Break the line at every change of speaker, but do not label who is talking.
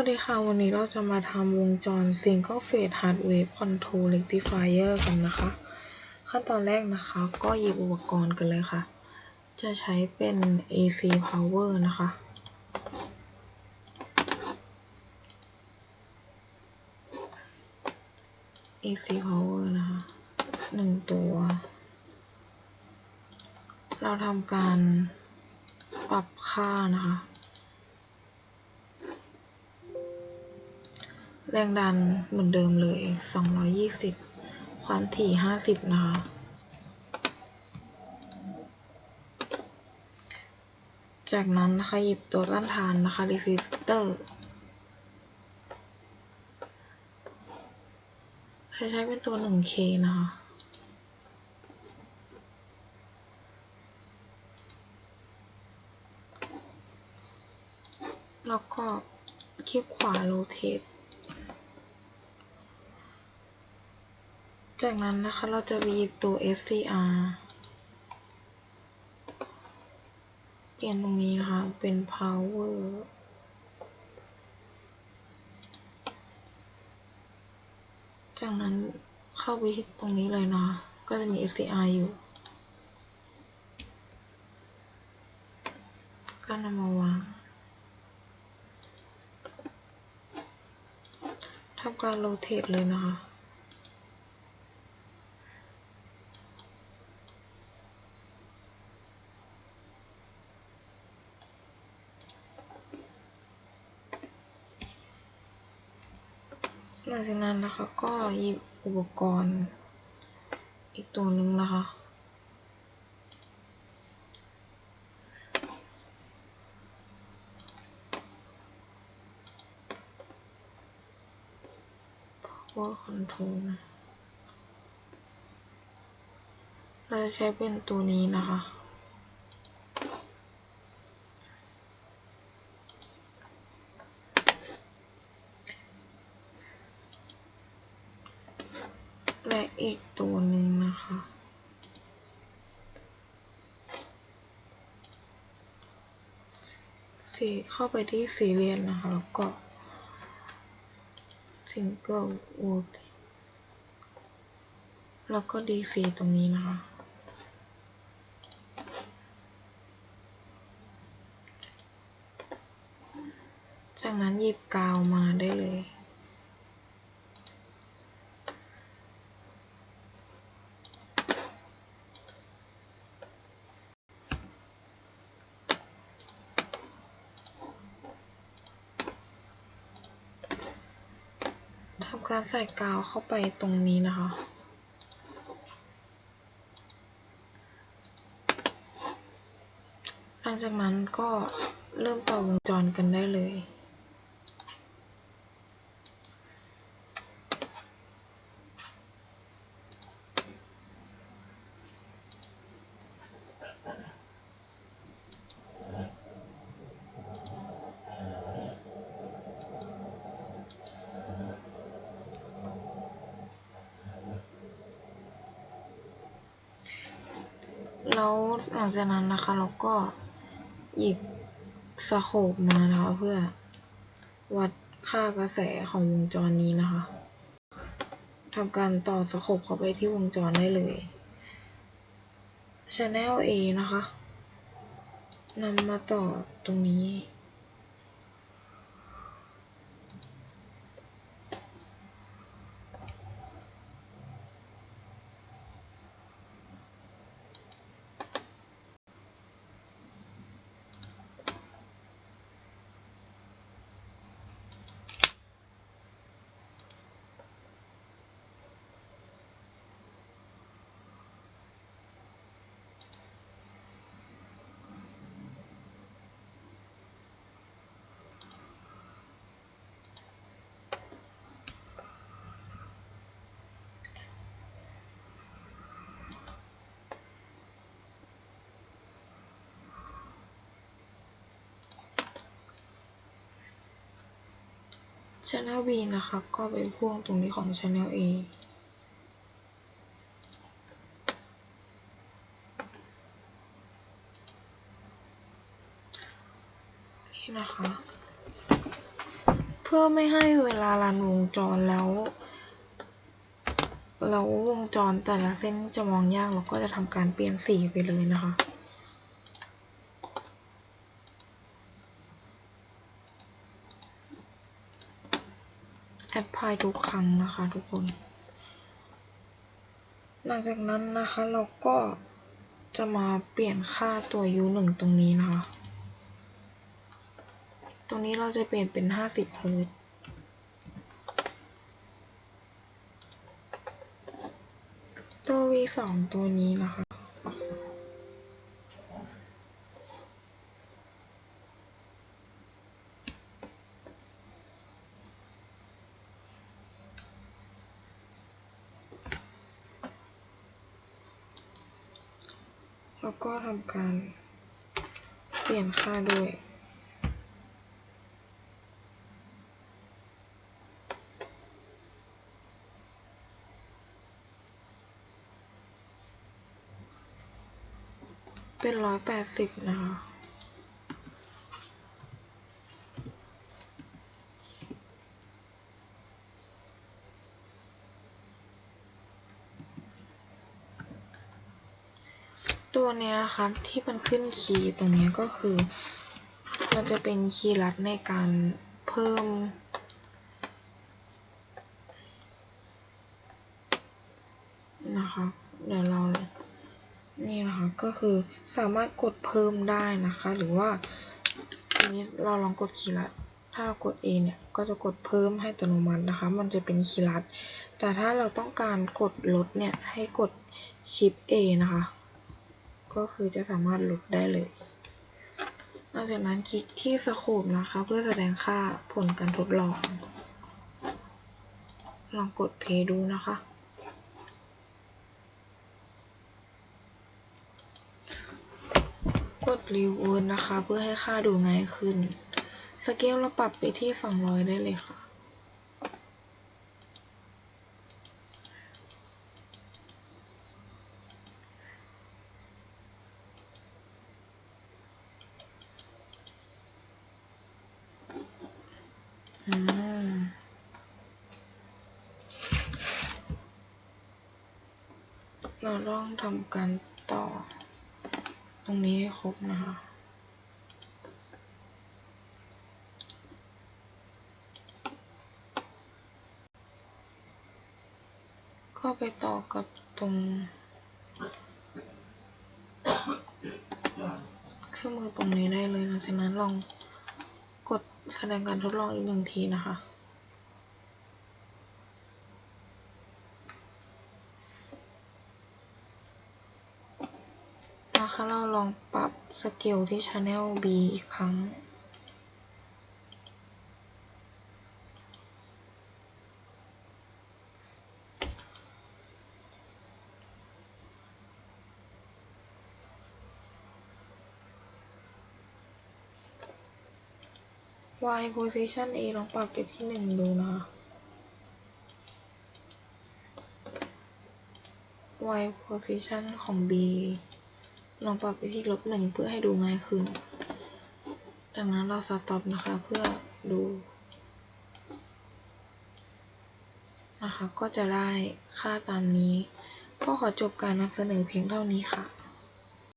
สวัสดีค่ะ วันนี้เราจะมาทำวงจร Single Phase Hard Wave Control Rectifier กันนะคะ ขั้นตอนแรกนะคะก็หยิบอุปกรณ์กันเลยค่ะ จะใช้เป็น AC Power นะคะ AC Power นะคะหนึ่งตัว เราทำการปรับค่านะคะ แรงดันเหมือนเดิมเลย 220 ความถี่ 50 นะคะ จากนั้นนะคะหยิบตัวต้านทานนะคะ resistor จะใช้เป็นตัว 1K นะคะแล้วก็คลิกขวา rotate จากนั้นนะคะเราจะไปหยิบตัว SCR เปลี่ยนตรงนี้นะคะเป็น power จากนั้นเข้าไปที่ตรงนี้เลยนะคะก็จะมี SCR อยู่ก็นำมาวางทำการ rotate เลยนะคะ ลังจากนั้นนะคะก็หยิบอุปกรณ์อีกตัวหนึ่งนะคะ power control เราจะใช้เป็นตัวนี้นะคะอีกตัวหนึ่งนะคะ สีเข้าไปที่สีเรียนนะคะ แล้วก็ single wood แล้วก็ DC ตรงนี้นะคะ จากนั้นหยิบกาวมาได้เลย การใส่กาวเข้าไปตรงนี้นะคะ หลังจากนั้นก็เริ่มต่อวงจรกันได้เลย แล้วหลังจากนั้นนะคะเราก็หยิบสโคปมานะคะเพื่อวัดค่ากระแสของวงจรนี้นะคะทำการต่อสโคปเข้าไปที่วงจรได้เลย Channel A นะคะนำมาต่อตรงนี้ Channel B นะคะ ก็เป็นพ่วงตรงนี้ของ Channel A นี่นะคะ เพื่อไม่ให้เวลารันวงจรแล้วแล้ววงจรแต่ละเส้นจะมองยากเราก็จะทำการเปลี่ยนสีไปเลยนะคะ แอปพลายทุกครั้งนะคะทุกคน หลังจากนั้นนะคะเราก็จะมาเปลี่ยนค่าตัว u 1ตรงนี้นะคะ ตรงนี้เราจะเปลี่ยนเป็น 50เฮิรตซ์ตัว v 2ตัวนี้นะคะ แล้วก็ทำการเปลี่ยนค่าด้วยเป็นร้อยแปดสิบนะคะ ตัวเนี้ยครับที่มันขึ้นคีย์ตรงเนี้ยก็คือ มันจะเป็นคีย์ลัดในการเพิ่ม นะคะเดี๋ยวเรานี่นะคะก็คือสามารถกดเพิ่มได้นะคะ หรือว่าทีนี้เราลองกดคีย์ลัด ถ้าเรากด A เนี่ยก็จะกดเพิ่มให้อัตโนมัตินะคะ มันจะเป็นคีย์ลัด แต่ถ้าเราต้องการกดลดเนี่ยให้กดชิป A นะคะ ก็คือจะสามารถลดได้เลย นอกจากนั้นคลิกที่สโคปนะคะ เพื่อแสดงค่าผลการทดลอง ลองกดเพย์ดูนะคะ กดรีเวิร์นะคะ เพื่อให้ค่าดูง่ายขึ้น สเกลเราปรับไปที่ 200 ได้เลยค่ะ เราต้องทำการต่อ ตรงนี้ให้ครบนะคะก็ไปต่อกับตรงเครื่องมือตรงนี้ได้เลยหลังจากนั้นลอง แสดงการทดลองอีกหนึ่งทีนะคะนะคะเราลองปรับสเกลที่ Channel B อีกครั้ง Y position A ลองปรับไปที่หนึ่งดูนะคะ Y position ของ B ลองปรับไปที่ลบหนึ่งเพื่อให้ดูง่ายขึ้น ดังนั้นเราสต็อปนะคะเพื่อดูนะคะก็จะได้ค่าตามนี้ ก็ขอจบการนำเสนอเพียงเท่านี้ค่ะ